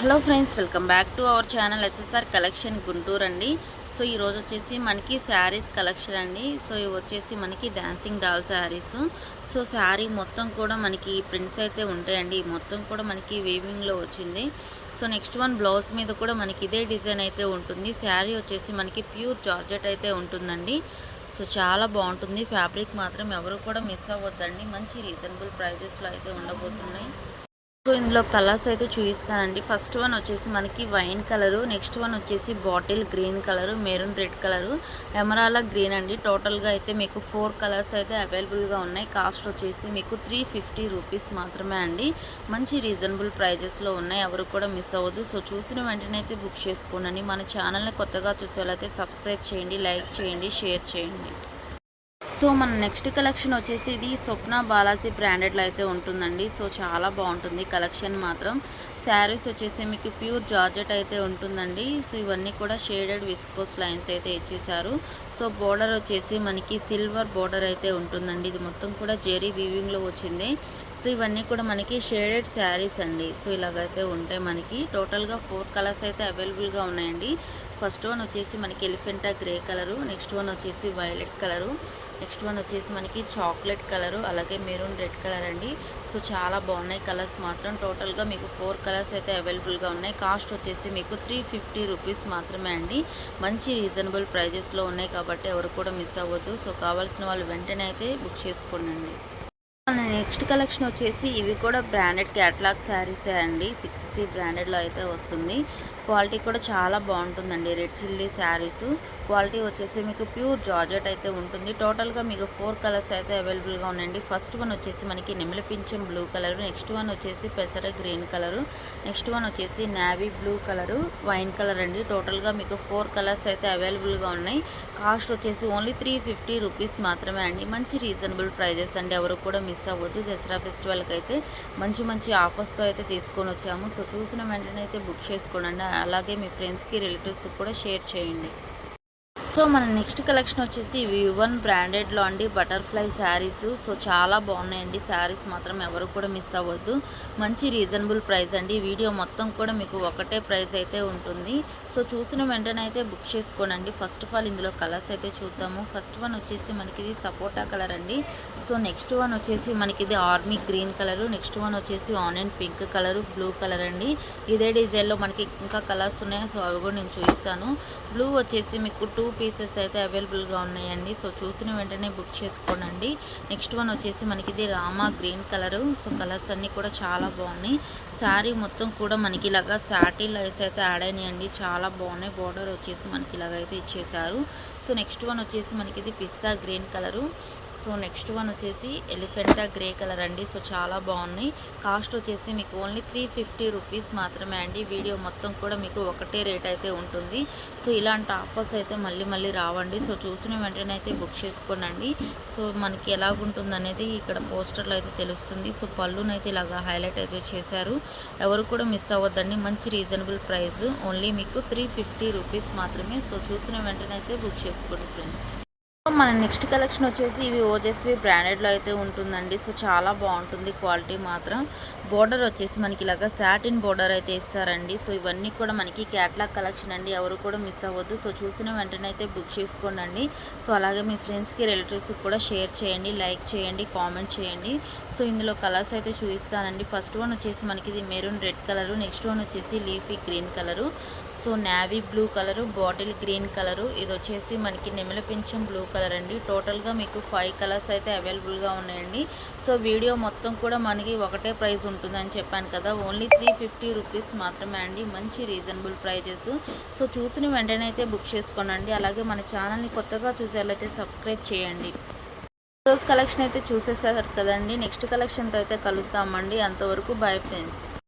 Hello friends welcome back to our channel SSR collection Guntur అండి. So ఈరోజు వచ్చేసి మనకి శారీస్ కలెక్షన్ అండి. సో ఇవి వచ్చేసి మనకి dancing doll saris. So sari మొత్తం కూడా మనకి ప్రింట్స్ అయితే ఉంటాయండి. మొత్తం కూడా మనకి వేవింగ్లో వచ్చింది. సో నెక్స్ట్ వన్ బ్లౌజ్ మీద కూడా మనకి ఇదే డిజైన్ అయితే ఉంటుంది. శారీ వచ్చేసి మనకి ప్యూర్ జార్జెట్ అయితే ఉంటుందండి. సో చాలా బాగుంటుంది. ఫ్యాబ్రిక్ మాత్రం ఎవరు కూడా మిస్ అవ్వద్దండి. మంచి రీజనబుల్ ప్రైజెస్లో అయితే ఉండబోతున్నాయి. సో ఇందులో కలర్స్ అయితే చూపిస్తానండి. ఫస్ట్ వన్ వచ్చేసి మనకి వైన్ కలరు నెక్స్ట్ వన్ వచ్చేసి bottle green colour maroon red colour emerald green అండి. టోటల్గా అయితే మీకు ఫోర్ కలర్స్ అయితే అవైలబుల్గా ఉన్నాయి. కాస్ట్ వచ్చేసి మీకు త్రీ ఫిఫ్టీ రూపీస్ మాత్రమే అండి. మంచి రీజనబుల్ ప్రైజెస్లో ఉన్నాయి. ఎవరు కూడా మిస్ అవ్వదు సో చూసిన వెంటనే అయితే బుక్ చేసుకోనండి. మన ఛానల్ని కొత్తగా చూసే వాళ్ళైతే సబ్స్క్రైబ్ చేయండి లైక్ చేయండి షేర్ చేయండి. సో మన నెక్స్ట్ కలెక్షన్ వచ్చేసి ఇది స్వప్న బాలాజీ బ్రాండెడ్లో అయితే ఉంటుందండి. సో చాలా బాగుంటుంది కలెక్షన్ మాత్రం. శారీస్ వచ్చేసి మీకు ప్యూర్ జార్జెట్ అయితే ఉంటుందండి. సో ఇవన్నీ కూడా షేడెడ్ విస్కోస్ లైన్స్ అయితే ఇచ్చేసారు సో బోర్డర్ వచ్చేసి మనకి సిల్వర్ బోర్డర్ అయితే ఉంటుందండి. ఇది మొత్తం కూడా జెరీ వీవింగ్లో వచ్చింది. సో ఇవన్నీ కూడా మనకి షేడెడ్ శారీస్ అండి. సో ఇలాగైతే ఉంటాయి మనకి టోటల్గా ఫోర్ కలర్స్ అయితే అవైలబుల్గా ఉన్నాయండి. ఫస్ట్ వన్ వచ్చేసి మనకి elephant grey colour next one వచ్చేసి వైలెట్ కలరు నెక్స్ట్ వన్ వచ్చేసి మనకి చాక్లెట్ కలరు అలాగే మెరూన్ రెడ్ కలర్ అండి. సో చాలా బాగున్నాయి కలర్స్ మాత్రం. టోటల్గా మీకు ఫోర్ కలర్స్ అయితే అవైలబుల్గా ఉన్నాయి. కాస్ట్ వచ్చేసి మీకు త్రీ ఫిఫ్టీ రూపీస్ మాత్రమే అండి. మంచి రీజనబుల్ ప్రైజెస్లో ఉన్నాయి కాబట్టి ఎవరు కూడా మిస్ అవ్వద్దు. సో కావాల్సిన వాళ్ళు వెంటనే అయితే బుక్ చేసుకోండి నెక్స్ట్ కలెక్షన్ వచ్చేసి ఇవి కూడా బ్రాండెడ్ క్యాటలాగ్ శారీసే అండి. సిక్స్ సి బ్రాండెడ్లో అయితే వస్తుంది. క్వాలిటీ కూడా చాలా బాగుంటుందండి. Red chilli saris. క్వాలిటీ వచ్చేసి మీకు ప్యూర్ జార్జెట్ అయితే ఉంటుంది. టోటల్గా మీకు ఫోర్ కలర్స్ అయితే అవైలబుల్గా ఉన్నాయండి. ఫస్ట్ వన్ వచ్చేసి మనకి నెమలిపించం బ్లూ కలర్. నెక్స్ట్ వన్ వచ్చేసి పెసర గ్రీన్ కలరు. నెక్స్ట్ వన్ వచ్చేసి navy blue colour. Wine colour అండి. టోటల్గా మీకు ఫోర్ కలర్స్ అయితే అవైలబుల్గా ఉన్నాయి. కాస్ట్ వచ్చేసి ఓన్లీ త్రీ ఫిఫ్టీ రూపీస్ మాత్రమే అండి. మంచి రీజనబుల్ ప్రైజెస్ అండి. ఎవరు కూడా మిస్ అవ్వద్దు దసరా ఫెస్టివల్కి అయితే మంచి మంచి ఆఫర్స్తో అయితే తీసుకొని వచ్చాము. సో చూసిన వెంటనే అయితే బుక్ చేసుకోండి. అలాగే మీ ఫ్రెండ్స్కి రిలేటివ్స్కి కూడా షేర్ చేయండి. సో మన నెక్స్ట్ కలెక్షన్ వచ్చేసి వివన్ బ్రాండెడ్లో అండి బటర్ఫ్లై శారీస్. సో చాలా బాగున్నాయండి. శారీస్ మాత్రం ఎవరు కూడా మిస్ అవ్వద్దు. మంచి రీజనబుల్ ప్రైస్ అండి. వీడియో మొత్తం కూడా మీకు ఒకటే ప్రైస్ అయితే ఉంటుంది. సో చూసిన వెంటనే అయితే బుక్ చేసుకోనండి. ఫస్ట్ ఆఫ్ ఆల్ ఇందులో కలర్స్ అయితే చూద్దాము. ఫస్ట్ వన్ వచ్చేసి మనకి ఇది సపోటా కలర్ అండి. సో నెక్స్ట్ వన్ వచ్చేసి మనకి ఇది army green colour. Next one వచ్చేసి onion pink colour blue colour అండి. ఇదే డిజైన్లో మనకి ఇంకా కలర్స్ ఉన్నాయి. సో అవి కూడా నేను చూపిస్తాను. బ్లూ వచ్చేసి మీకు టూ పీస్ పీసెస్ అయితే అవైలబుల్గా ఉన్నాయండి. సో చూసిన వెంటనే బుక్ చేసుకోనండి. నెక్స్ట్ వన్ వచ్చేసి మనకి ఇది రామా గ్రీన్ కలరు సో కలర్స్ అన్నీ కూడా చాలా బాగున్నాయి. శారీ మొత్తం కూడా మనకి ఇలాగా శాటీ లైట్స్ అయితే యాడ్ అయినాయండి. చాలా బాగున్నాయి. బార్డర్ వచ్చేసి మనకి ఇలాగైతే ఇచ్చేసారు సో నెక్స్ట్ వన్ వచ్చేసి మనకి ఇది పిస్తా green colour so next one వచ్చేసి ఎలిఫెంటా గ్రే కలర్ అండి. సో చాలా బాగున్నాయి. కాస్ట్ వచ్చేసి మీకు ఓన్లీ త్రీ ఫిఫ్టీ రూపీస్ మాత్రమే అండి. వీడియో మొత్తం కూడా మీకు ఒకటే రేట్ అయితే ఉంటుంది. సో ఇలాంటి ఆఫర్స్ అయితే మళ్ళీ మళ్ళీ రావండి. సో చూసిన వెంటనే అయితే బుక్ చేసుకోనండి. సో మనకి ఎలాగుంటుంది అనేది ఇక్కడ పోస్టర్లో అయితే తెలుస్తుంది. సో పళ్ళునైతే ఇలాగా హైలైట్ అయితే చేశారు. ఎవరు కూడా మిస్ అవ్వద్దండి. మంచి రీజనబుల్ ప్రైస్. ఓన్లీ మీకు త్రీ ఫిఫ్టీ రూపీస్ మాత్రమే. సో చూసిన వెంటనే అయితే బుక్ చేసుకోండి ఫ్రెండ్స్. మన నెక్స్ట్ కలెక్షన్ వచ్చేసి ఇవి ఓజస్వి బ్రాండెడ్లో అయితే ఉంటుందండి. సో చాలా బాగుంటుంది క్వాలిటీ మాత్రం. బోర్డర్ వచ్చేసి మనకి ఇలాగా సాటిన్ బోర్డర్ అయితే ఇస్తారండి. సో ఇవన్నీ కూడా మనకి క్యాట్లాగ్ కలెక్షన్ అండి. ఎవరు కూడా మిస్ అవ్వద్దు. సో చూసిన వెంటనే అయితే బుక్ చేసుకోండి సో అలాగే మీ ఫ్రెండ్స్కి రిలేటివ్స్కి కూడా షేర్ చేయండి లైక్ చేయండి కామెంట్ చేయండి. సో ఇందులో కలర్స్ అయితే చూపిస్తానండి. ఫస్ట్ వన్ వచ్చేసి మనకి ఇది maroon red colour next one వచ్చేసి leafy green colour so navy blue colour bottle green colour. ఇది వచ్చేసి మనకి నెమల పింఛం బ్లూ కలర్ అండి. టోటల్గా మీకు ఫైవ్ కలర్స్ అయితే అవైలబుల్గా ఉన్నాయండి. సో వీడియో మొత్తం కూడా మనకి ఒకటే ప్రైస్ ఉంటుందని చెప్పాను కదా. ఓన్లీ త్రీ ఫిఫ్టీ రూపీస్ మాత్రమే అండి. మంచి రీజనబుల్ ప్రైజెస్. సో చూసిన వెంటనే అయితే బుక్ చేసుకోనండి. అలాగే మన ఛానల్ని కొత్తగా చూసేయాలైతే సబ్స్క్రైబ్ చేయండి. రోజు కలెక్షన్ అయితే చూసేసారు కదండి. నెక్స్ట్ కలెక్షన్తో అయితే కలుద్దామండి. అంతవరకు బై ఫ్రెండ్స్.